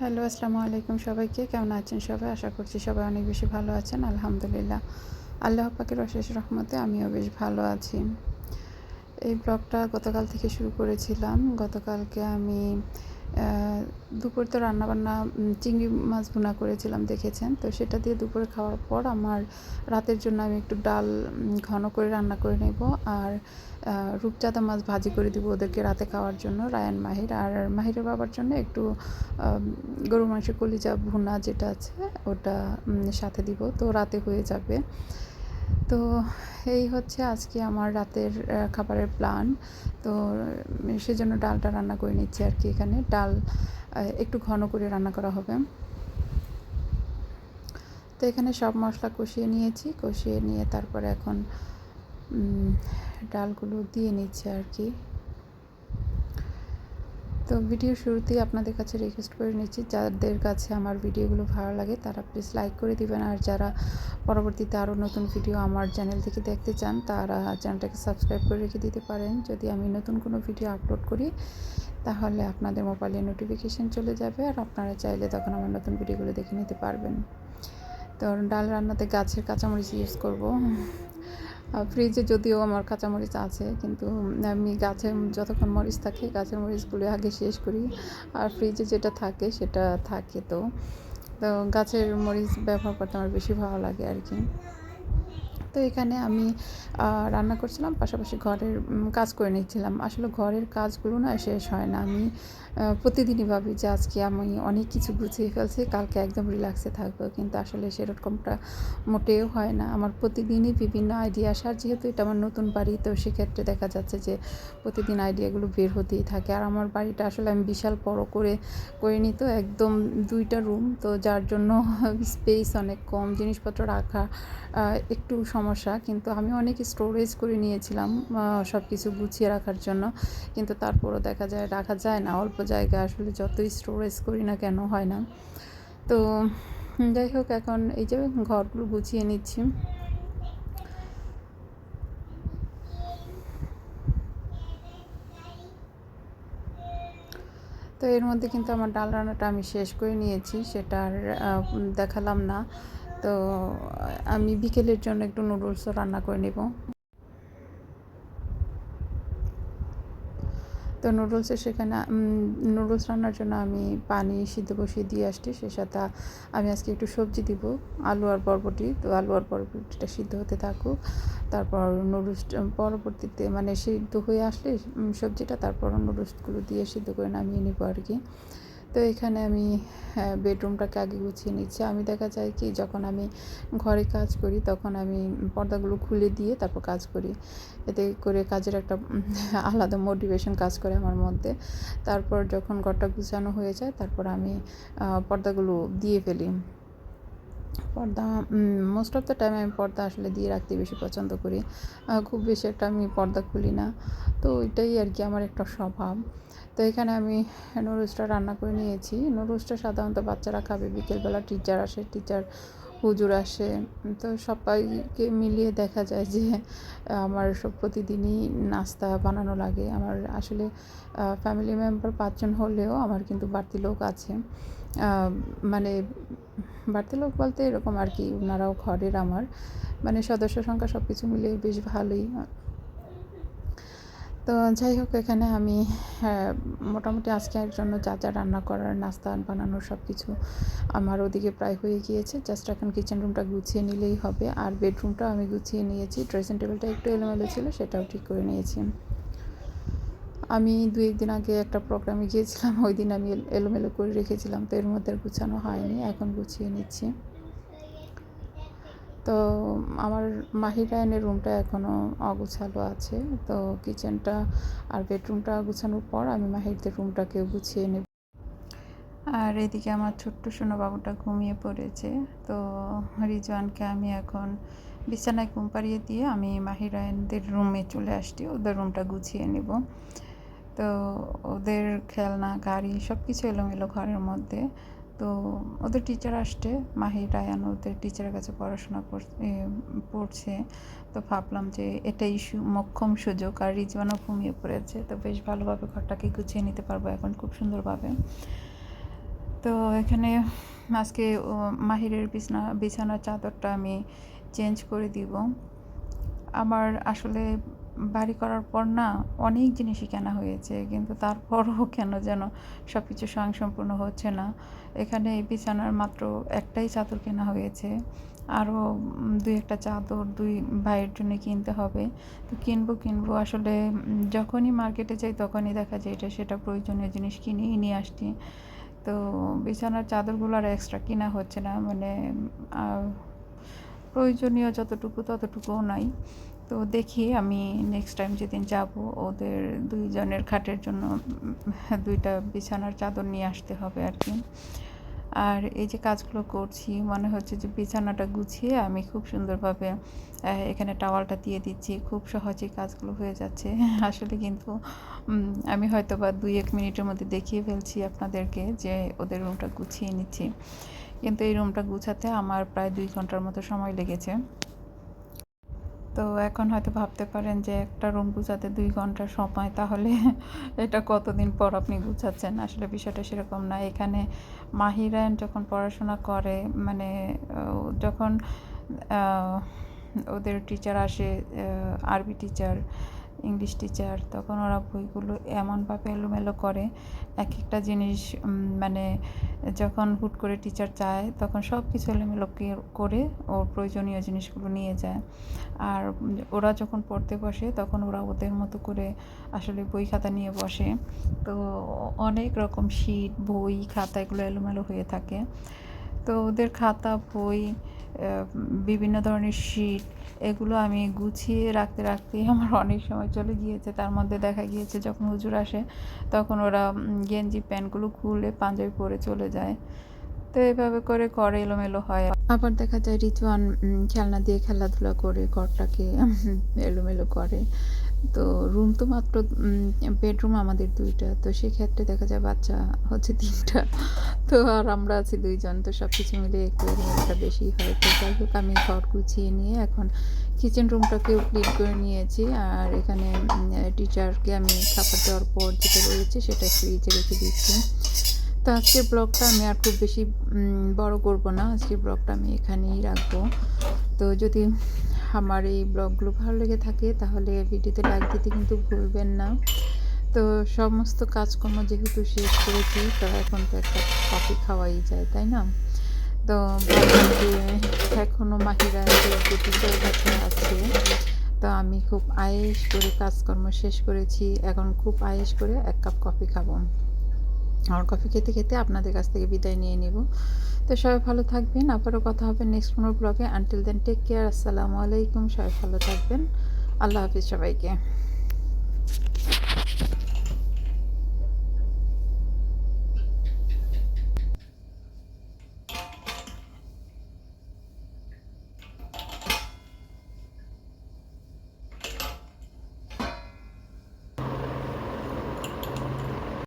Hello, আসসালামু আলাইকুম সবাইকে। কেমন আছেন সবাই? আশা করছি সবাই অনেক বেশি ভালো আছেন, আলহামদুলিল্লাহ। আল্লাহ পাকের অশেষ রহমতে আমিও বেশ ভালো আছি। এই ব্লগটা গতকাল থেকে শুরু করেছিলাম। গতকালকে আমি দুপুর তো রান্নাবান্না চিংড়ি মাছ ভুনা করেছিলাম, দেখেছেন? তো সেটা দিয়ে দুপুরে খাওয়ার পর আমার রাতের জন্য আমি একটু ডাল ঘন করে রান্না করে নেব। আর রূপচাঁদা মাছ ভাজি করে দিব ওদেরকে রাতে খাওয়ার জন্য, রায়ান, মাহির। আর মাহিরের বাবার জন্য একটু গরু মাংসের কলিজা ভুনা যেটা আছে, ওটা সাথে দিব। তো রাতে হয়ে যাবে। তো এই হচ্ছে আজকে আমার রাতের খাবারের প্ল্যান তো সেজন্য ডালটা রান্না করে নিচ্ছি আর কি এখানে। ডাল একটু ঘন করে রান্না করা হবে। তো এখানে সব মশলা কষিয়ে নিয়েছি। কষিয়ে নিয়ে তারপরে এখন ডালগুলো দিয়ে নিচ্ছে আর কি। তো ভিডিও শুরুতেই আপনাদের কাছে রিকোয়েস্ট করে নিচ্ছি, যাদের কাছে আমার ভিডিওগুলো ভালো লাগে তারা প্লিজ লাইক করে দিবেন। আর যারা পরবর্তীতে আরও নতুন ভিডিও আমার চ্যানেল থেকে দেখতে চান, তারা চ্যানেলটাকে সাবস্ক্রাইব করে রেখে দিতে পারেন। যদি আমি নতুন কোনো ভিডিও আপলোড করি, তাহলে আপনাদের মোবাইলে নোটিফিকেশান চলে যাবে আর আপনারা চাইলে তখন আমার নতুন ভিডিওগুলো দেখে নিতে পারবেন। তো ডাল রান্নাতে গাছের কাঁচামরিচ ইউজ করব। ফ্রিজে যদিও আমার কাঁচামরিচ আছে, কিন্তু আমি গাছের, যতক্ষণ মরিচ থাকে, গাছের মরিচগুলো আগে শেষ করি। আর ফ্রিজে যেটা থাকে, সেটা থাকে তো। তো গাছের মরিচ ব্যবহার করতে আমার বেশি ভালো লাগে আর কি। তো এখানে আমি রান্না করছিলাম, পাশাপাশি ঘরের কাজ করে নিচ্ছিলাম। আসলে ঘরের কাজগুলো না শেষ হয় না। আমি প্রতিদিনই ভাবি যে আজকে আমি অনেক কিছু গুছিয়ে ফেলছি, কালকে একদম রিল্যাক্সে থাকব। কিন্তু আসলে সেরকমটা মোটেও হয় না। আমার প্রতিদিনই বিভিন্ন আইডিয়া আসার, যেহেতু এটা আমার নতুন বাড়ি, তো সেক্ষেত্রে দেখা যাচ্ছে যে প্রতিদিন আইডিয়াগুলো বের হতেই থাকে। আর আমার বাড়িটা আসলে আমি বিশাল বড় করে করে নিত একদম দুইটা রুম তো যার জন্য স্পেস অনেক কম। জিনিসপত্র রাখা একটু সমস্যা, কিন্তু আমি অনেক স্টোরেজ করে নিয়েছিলাম সব কিছু গুছিয়ে রাখার জন্য। কিন্তু তারপরও দেখা যায়, রাখা যায় না। অল্প জায়গা আসলে যতই স্টোরেজ করি না কেন, হয় না। তো যাই হোক, এখন এই যে ঘরগুলো গুছিয়ে নিচ্ছি। তো এর মধ্যে কিন্তু আমার ডাল রান্নাটা আমি শেষ করে নিয়েছি। সেটা আর দেখালাম না। তো, আমি বিকেলের জন্য একটু নুডলসও রান্না করে নেব। তো নুডলসের সেখানে নুডলস রান্নার জন্য আমি পানি সিদ্ধ বসিয়ে দিয়ে আসছি। সে সাথে আমি আজকে একটু সবজি দিব, আলু আর বরবটি। তো আলু আর বরবটিটা সিদ্ধ হতে থাকুক। তারপর নুডলস, পরবর্তীতে মানে সিদ্ধ হয়ে আসলে সবজিটা, তারপর নুডলসগুলো দিয়ে সিদ্ধ করে নামিয়ে নিব আর কি। তো এখানে আমি বেডরুমটাকে আগে গুছিয়ে নিচ্ছি। আমি দেখা যায় কি, যখন আমি ঘরে কাজ করি, তখন আমি পর্দাগুলো খুলে দিয়ে তারপর কাজ করি। এতে করে কাজের একটা আলাদা মোটিভেশন কাজ করে আমার মধ্যে। তারপর যখন ঘরটা গুছানো হয়ে যায়, তারপর আমি পর্দাগুলো দিয়ে ফেলি। পর্দা মোস্ট অফ দ্য টাইম আমি পর্দা আসলে দিয়ে রাখতে বেশি পছন্দ করি। খুব বেশি একটা আমি পর্দা খুলি না। তো এটাই আর কি আমার একটা স্বভাব। তো এখানে আমি নুডলসটা রান্না করে নিয়েছি। নুডলসটা সাধারণত বাচ্চারা খাবে। বিকেলবেলা টিচার আসে। টিচার হুজুর আসে তো সবাইকে মিলিয়ে দেখা যায় যে, আমার সব প্রতিদিনই নাস্তা বানানো লাগে। আমার আসলে ফ্যামিলি মেম্বার পাঁচজন হলেও আমার কিন্তু বাড়তি লোক আছে। মানে বাড়তি লোক বলতে এরকম আর কি ওনারাও ঘরের আমার। মানে সদস্য সংখ্যা সব কিছু মিলিয়ে বেশ ভালোই। তো যাই হোক এখানে আমি হ্যাঁ, মোটামুটি আজকের জন্য যা যা রান্না করার নাস্তা বানানোর সব কিছু আমার ওদিকে প্রায় হয়ে গিয়েছে। জাস্ট এখন কিচেন রুমটা গুছিয়ে নিলেই হবে। আর বেডরুমটাও আমি গুছিয়ে নিয়েছি। ড্রেসিং টেবিলটা একটু এলোমেলো ছিল সেটাও ঠিক করে নিয়েছি। আমি দু একদিন আগে একটা প্রোগ্রামে গিয়েছিলাম ওই দিন আমি এল- এলোমেলো করে রেখেছিলাম তো এর মধ্যে গুছানো হয়নি। এখন গুছিয়ে নিচ্ছি। তো আমার মাহির রায়নের রুমটা এখনও অগুছালো আছে। তো কিচেনটা আর বেডরুমটা গুছানোর পর আমি মাহিরদের রুমটাকে গুছিয়ে নেব। আর এদিকে আমার ছোট্ট সোনা বাবুটা ঘুমিয়ে পড়েছে। তো রিজওয়ানকে আমি এখন বিছানায় ঘুম পাড়িয়ে দিয়ে আমি মাহিরায়নদের রুমে চলে আসছি। ওদের রুমটা গুছিয়ে নেব। তো ওদের খেলনা, গাড়ি সব কিছু এলোমেলো ঘরের মধ্যে। তো ওদের টিচার আসছে মাহির রায়ান ওদের টিচারের কাছে পড়াশোনা কর- পড়ছে। তো ভাবলাম যে এটাই মোক্ষম সুযোগ, আর রিজওয়ানও ঘুমিয়ে পড়েছে। তো বেশ ভালোভাবে ঘরটাকে গুছিয়ে নিতে পারব এখন খুব সুন্দরভাবে। তো এখানে আজকে মাহিরের বিছনা, বিছানার চাদরটা আমি চেঞ্জ করে দিব। আমার আসলে বাড়ি করার পর না অনেক জিনিসই কেনা হয়েছে, কিন্তু তারপরও কেন যেন সব কিছু স্বয়ংসম্পূর্ণ হচ্ছে না। এখানে এই বিছানার মাত্র একটাই চাদর কেনা হয়েছে, আরও দুই একটা চাদর দুই ভাইয়ের জন্য কিনতে হবে। তো কিনবো কিনবো, আসলে যখনই মার্কেটে যাই তখনই দেখা যায় এটা সেটা প্রয়োজনীয় জিনিস কিনেই নিয়ে আসছি। তো বিছানার চাদরগুলো আর এক্সট্রা কেনা হচ্ছে না মানে প্রয়োজনীয় যতটুকু ততটুকুও নাই। তো দেখি আমি নেক্সট টাইম যেদিন যাব, ওদের দুইজনের খাটের জন্য দুইটা বিছানার চাদর নিয়ে আসতে হবে আর কি। আর এই যে কাজগুলো করছি, মনে হচ্ছে যে বিছানাটা গুছিয়ে আমি খুব সুন্দরভাবে এখানে টাওয়ালটা দিয়ে দিচ্ছি। খুব সহজেই কাজগুলো হয়ে যাচ্ছে। আসলে কিন্তু আমি হয়তো বা দুই এক মিনিটের মধ্যে দেখিয়ে ফেলছি আপনাদেরকে যে ওদের রুমটা গুছিয়ে নিচ্ছি। কিন্তু এই রুমটা গুছাতে আমার প্রায় দুই ঘণ্টার মতো সময় লেগেছে। তো এখন হয়তো ভাবতে পারেন যে একটা রুম গুছাতে দুই ঘণ্টা সময়, তাহলে এটা কতদিন পর আপনি গুছাচ্ছেন? আসলে বিষয়টা সেরকম না। এখানে মাহিরায়ন যখন পড়াশোনা করে মানে যখন ওদের টিচার আসে আরবি টিচার ইংলিশ টিচার তখন ওরা বইগুলো এমনভাবে এলোমেলো করে এক একটা জিনিস মানে যখন হুট করে টিচার চায়, তখন সব কিছু এলোমেলো করে ওর প্রয়োজনীয় জিনিসগুলো নিয়ে যায়। আর ওরা যখন পড়তে বসে, তখন ওরা ওদের মতো করে আসলে বই খাতা নিয়ে বসে। তো অনেক রকম শীট বই, খাতা এগুলো এলোমেলো হয়ে থাকে। তো ওদের খাতা, বই বিভিন্ন ধরনের শীত, এগুলো আমি গুছিয়ে রাখতে রাখতেই আমার অনেক সময় চলে গিয়েছে। তার মধ্যে দেখা গিয়েছে, যখন হুজুর আসে, তখন ওরা গেঞ্জি প্যান্টগুলো খুলে পাঞ্জাবি পরে চলে যায়। তো এভাবে করে ঘর এলোমেলো হয়। আবার দেখা যায় রিচুয়ান খেলনা দিয়ে খেলাধুলা করে, ঘরটাকে এলোমেলো করে। তো রুম তো মাত্র বেডরুম আমাদের দুইটা। তো সেক্ষেত্রে দেখা যায় বাচ্চা হচ্ছে তিনটা। তো আর আমরা আছি দুইজন, তো সব কিছু মিলে একটু এলোমেলোটা বেশি হয়। তো যাই হোক, আমি ঘর গুছিয়ে নিয়ে এখন কিচেন রুমটাকেও ক্লিন করে নিয়েছি। আর এখানে টিচারকে আমি খাবার দেওয়ার পর যেটা রয়েছে সেটা ফ্রিজে রেখে দিচ্ছি। তো আজকের ব্লগটা আমি আর খুব বেশি বড় করব না। আজকের ব্লগটা আমি এখানেই রাখব। তো যদি আমার এই ব্লগগুলো ভালো লেগে থাকে, তাহলে ভিডিওতে লাইক দিতে কিন্তু ভুলবেন না। তো সমস্ত কাজকর্ম যেহেতু শেষ করেছি, তো এখন তো একটা কফি খাওয়াই যায়, তাই না? তো এখনও মাহিরা আছে, তো আমি খুব আয়েস করে কাজকর্ম শেষ করেছি, এখন খুব আয়েস করে এক কাপ কফি খাব। আর কফি খেতে খেতে আপনাদের কাছ থেকে বিদায় নিয়ে নিব। তো সবাই ভালো থাকবেন, আবারও কথা হবে নেক্সট কোনো ব্লগে আনটিল দেন টেক কেয়ার আসসালামু আলাইকুম, সবাই ভালো থাকবেন। আল্লাহ হাফিজ সবাইকে।